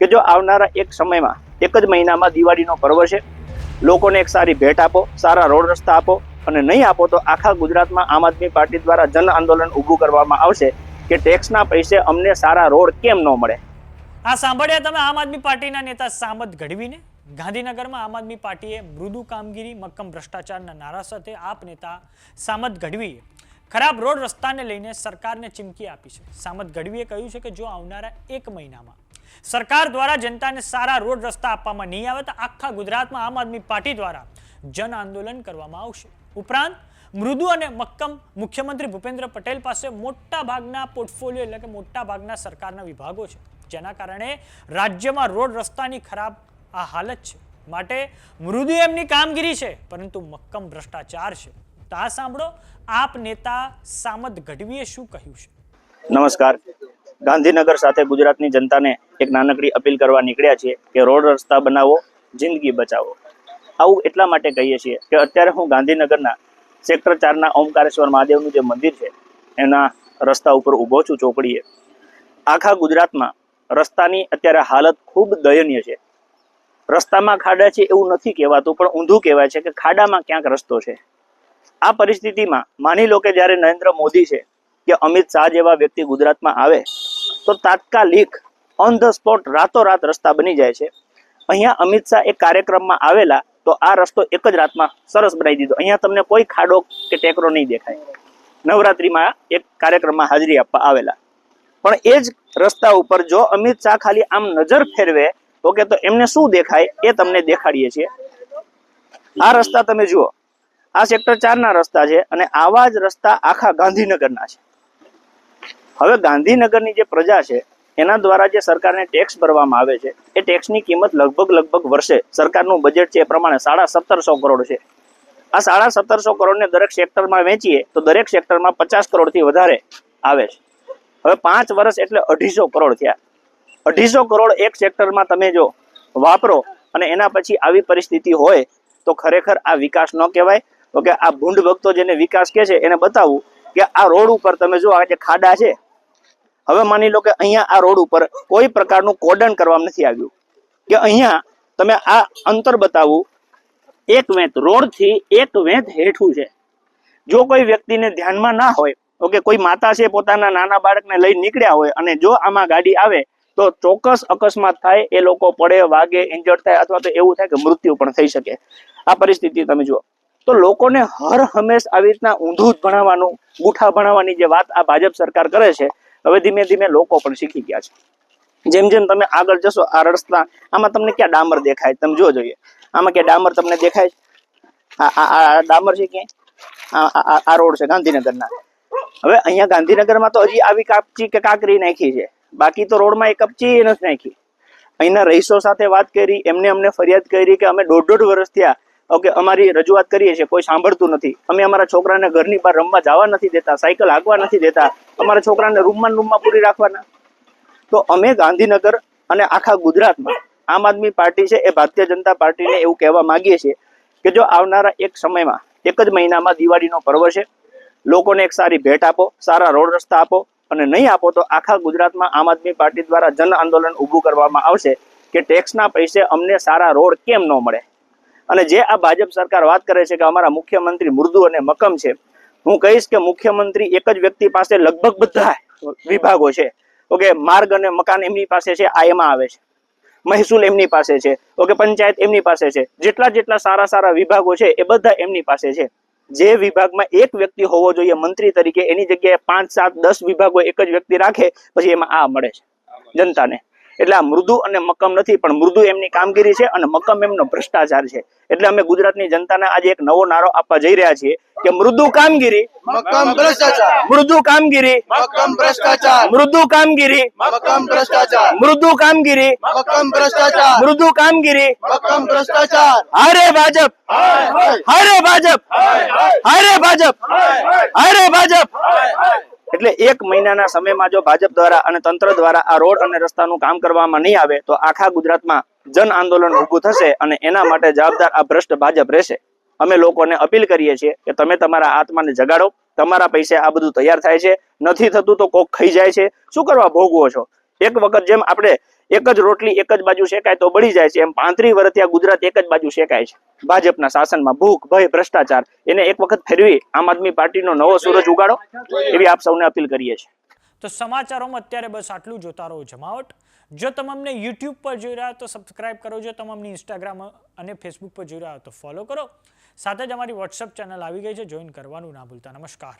કે જો આવનારા એક સમયમાં, એક જ મહિનામાં દિવાળીનો પર્વ છે, લોકોને એક સારી ભેટ આપો, સારા રોડ રસ્તા આપો અને નહીં આપો તો આખા ગુજરાતમાં આમ આદમી પાર્ટી દ્વારા જન આંદોલન ઊભું કરવામાં આવશે કે ટેક્સના પૈસે અમને સારા રોડ કેમ ન મળે? આ સાંભળ્યા તમે આમ આદમી પાર્ટીના નેતા સામત ગઢવીને? ગાંધીનગરમાં આમ આદમી પાર્ટીએ મૃદુ કામગીરી, મક્કમ ભ્રષ્ટાચારના નારા સાથે આપ નેતા સામત ગઢવીએ ખરાબ રોડ રસ્તાને લઈને સરકારને ચીમકી આપી છે. સામત ગઢવીએ કહ્યું છે કે જો આવનારા એક મહિનામાં સરકાર દ્વારા જનતાને સારા રોડ રસ્તા આપવામાં નહીં આવે તો આખા ગુજરાતમાં આમ આદમી પાર્ટી દ્વારા જન આંદોલન કરવામાં આવશે. ઉપરાંત, મૃદુ અને મક્કમ મુખ્યમંત્રી ભૂપેન્દ્ર પટેલ પાસે મોટા ભાગના પોર્ટફોલિયો એટલે કે મોટા ભાગના સરકારના વિભાગો છે. જેના કારણે રાજ્યમાં રોડ રસ્તાની ખરાબ આ હાલત છે. માટે મૃદુ એમની કામગીરી છે, પરંતુ મક્કમ ભ્રષ્ટાચાર છે. તો આ સાંભળો, આપ નેતા સામત ગઢવીએ શું કહ્યું છે? નમસ્કાર. ગાંધીનગર સાથે ગુજરાતની જનતાને એક નાનકડી અપીલ કરવા નીકળ્યા છીએ કે રોડ રસ્તા બનાવો, જિંદગી બચાવો. આવું એટલા માટે કહીએ છીએ કે અત્યારે હું ગાંધીનગરના સેક્ટર ચારના ઓમકારેશ્વર મહાદેવનું જે મંદિર છે, એના રસ્તા ઉપર ઊભો છું ચોકડીએ આખા ગુજરાતમાં રસ્તાની અત્યારે હાલત ખૂબ દયનીય છે. રસ્તામાં ખાડા છે એવું નથી કહેવાતું, પણ ઊંધું કહેવાય છે કે ખાડામાં ક્યાંક રસ્તો છે. આ પરિસ્થિતિમાં માની લો કે જ્યારે નરેન્દ્ર મોદી છે, કે અમિત શાહ જેવા વ્યક્તિ ગુજરાતમાં આવે તો તાત્કાલિક ઓન ધ સ્પોટ રાતોરાત રસ્તા બની જાય છે. અહીંયા અમિત શાહ એક કાર્યક્રમમાં આવેલા, તો આ રસ્તો એક જ રાતમાં સરસ બનાવી દીધો. અહીંયા તમને કોઈ ખાડો કે ટેકરો નહીં દેખાય. નવરાત્રિમાં એક કાર્યક્રમમાં હાજરી આપવા આવેલા. પણ એ જ રસ્તા ઉપર જો અમિત શાહ ખાલી આમ નજર ફેરવે, તો કે તો એમને શું દેખાય એ તમને દેખાડીએ છીએ. આ રસ્તા તમે જુઓ. આ સેક્ટર ચારના રસ્તા છે અને આવા જ રસ્તા આખા ગાંધીનગરના છે. હવે ગાંધીનગરની જે પ્રજા છે, એના દ્વારા જે સરકારને ટેક્સ ભરવામાં આવે છે, એ ટેક્સની કિંમત લગભગ લગભગ વર્ષે સરકારનું બજેટ છે એ પ્રમાણે સાડા સત્તરસો કરોડ છે. આ સાડા સત્તરસો કરોડને દરેક સેક્ટરમાં વેચીએ તો દરેક સેક્ટરમાં પચાસ કરોડથી વધારે આવે છે. હવે પાંચ વર્ષ એટલે અઢીસો કરોડ થયા. અઢીસો કરોડ એક સેક્ટરમાં તમે જો વાપરો અને એના પછી આવી પરિસ્થિતિ હોય તો ખરેખર આ વિકાસ ન કહેવાય. તો કે આ ભૂંડ ભક્તો જેને વિકાસ કહે છે એને બતાવવું કે આ રોડ ઉપર તમે જો આ જે ખાડા છે હવે માની લો કે અહીંયા આ રોડ ઉપર કોઈ પ્રકારનું કોડન કરવામાં નથી આવ્યું. કે અહીંયા તમે આ અંતર બતાવું, એક વેંત, રોડથી એક વેંત હેઠું છે. જો કોઈ વ્યક્તિને ધ્યાનમાં ના હોય ઓકે કોઈ માતા છે, પોતાના નાના બાળકને લઈ નીકળ્યા હોય અને જો આમાં ગાડી આવે, તો ચોક્કસ અકસ્માત થાય, એ લોકો પડે, વાગે ઇન્જર્ડ થાય અથવા તો એવું થાય કે મૃત્યુ પણ થઈ શકે. આ પરિસ્થિતિ તમે જુઓ. તો લોકોને હર હંમેશ આવી રીતના ઊંધું જ ભણાવવાનું, ગુઠા ભણાવવાની જે વાત આ ભાજપ સરકાર કરે છે હવે ધીમે ધીમે લોકો પણ શીખી ગયા છે. જેમ જેમ તમે આગળ જશો, આ રસ્તા, આમાં તમને ક્યાં ડામર દેખાય? તમે જો જોઈએ. આમાં ક્યાં ડામર તમને દેખાય? ડામર છે ક્યાંય? આ રોડ છે ગાંધીનગરના. હવે અહીંયા ગાંધીનગરમાં તો હજી આવી કાપચી કે કાકરી નાખી છે. બાકી તો રોડમાં એ કપચી નથી નાખી. અહીંના રહીશો સાથે વાત કરી, એમને અમને ફરિયાદ કરી કે અમે દોઢ દોઢ વર્ષ થયા ઓકે, અમારી રજૂઆત કરીએ છીએ, કોઈ સાંભળતું નથી. અમે અમારા છોકરાને ઘરની બહાર રમવા જવા નથી દેતા, સાયકલ હાંકવા નથી દેતા. અમારા છોકરાને રૂમમાં રૂમમાં પૂરી રાખવાના. તો અમે ગાંધીનગર અને આખા ગુજરાતમાં આમ આદમી પાર્ટી છે, એ ભારતીય જનતા પાર્ટીને એવું કહેવા માંગીએ છીએ કે જો આવનારા એક સમયમાં, એક જ મહિનામાં દિવાળીનો પર્વ છે, લોકોને એક સારી ભેટ આપો, સારા રોડ રસ્તા આપો અને નહીં આપો તો આખા ગુજરાતમાં આમ આદમી પાર્ટી દ્વારા જન આંદોલન ઊભું કરવામાં આવશે કે ટેક્સના પૈસે અમને સારા રોડ કેમ ન મળે? અને જે આ ભાજપ સરકાર વાત કરે છે કે અમારા મુખ્યમંત્રી મૃદુ અને મક્કમ છે, હું કહીશ કે મુખ્યમંત્રી એક જ વ્યક્તિ પાસે લગભગ બધા વિભાગો છે. ઓકે, માર્ગ અને મકાન એમની પાસે છે, આ એમાં આવે છે. મહેસૂલ એમની પાસે છે, ઓકે, પંચાયત એમની પાસે છે. જેટલા જેટલા સારા સારા વિભાગો છે, એ બધા એમની પાસે છે. જે વિભાગમાં એક વ્યક્તિ હોવો જોઈએ મંત્રી તરીકે, એની જગ્યાએ પાંચ, સાત, દસ વિભાગો એક જ વ્યક્તિ રાખે, પછી એમાં આ મળે છે, જનતાને. એટલે આ મૃદુ અને મક્કમ નથી પણ મૃદુ એમની કામગીરી છે અને મક્કમ એમનો ભ્રષ્ટાચાર છે. એટલે અમે ગુજરાતની જનતાને આજે એક નવો નારો આપવા જઈ રહ્યા છીએ કે મૃદુ કામગીરી મક્કમ ભ્રષ્ટાચાર. મૃદુ કામગીરી મક્કમ ભ્રષ્ટાચાર. મૃદુ કામગીરી મક્કમ ભ્રષ્ટાચાર. મૃદુ કામગીરી મક્કમ ભ્રષ્ટાચાર. મૃદુ કામગીરી. મક્કમ ભ્રષ્ટાચાર. હારે ભાજપ. હારે ભાજપ. હારે ભાજપ. હારે ભાજપ. એટલે એક મહિનાના સમયમાં જો ભાજપ દ્વારા અને તંત્ર દ્વારા આ રોડ અને રસ્તાનું કામ કરવામાં નહીં આવે, તો આખા ગુજરાતમાં જન આંદોલન ઉભું થશે અને એના માટે જવાબદાર આ ભ્રષ્ટ ભાજપ રહેશે. અમે લોકોને અપીલ કરીએ છીએ કે તમે તમારા આત્માને જગાડો, તમારા પૈસે આ બધું તૈયાર થાય છે. નથી થતું તો કોક ખાઈ જાય છે. શું કરવા ભોગવો છો? એક વખત જેમ આપણે એક જ રોટલી એક જ બાજુ શેકાય તો બળી જાય છે. એમ પાંત્રી વર્ષથી આ ગુજરાત એક જ બાજુ શેકાય છે. ભાજપના શાસનમાં ભૂખ, ભય, ભ્રષ્ટાચાર, એને એક વખત ફેરવી આમ આદમી પાર્ટીનો નવો સૂરજ ઉગાડો, એવી આપ સૌને અપીલ કરીએ છીએ. તો સમાચારોમાં અત્યારે બસ આટલું જોતા રહો જમાવટ. જો તમને યુટ્યુબ પર જોઈ રહ્યા તો સબસ્ક્રાઇબ કરો. જો તમને ઇન્સ્ટાગ્રામ અને ફેસબુક પર જોઈ રહ્યા તો ફોલો કરો. સાથે જ અમારી વોટ્સઅપ ચેનલ આવી ગઈ છે. જોઈન કરવાનું ના ભૂલતા. નમસ્કાર.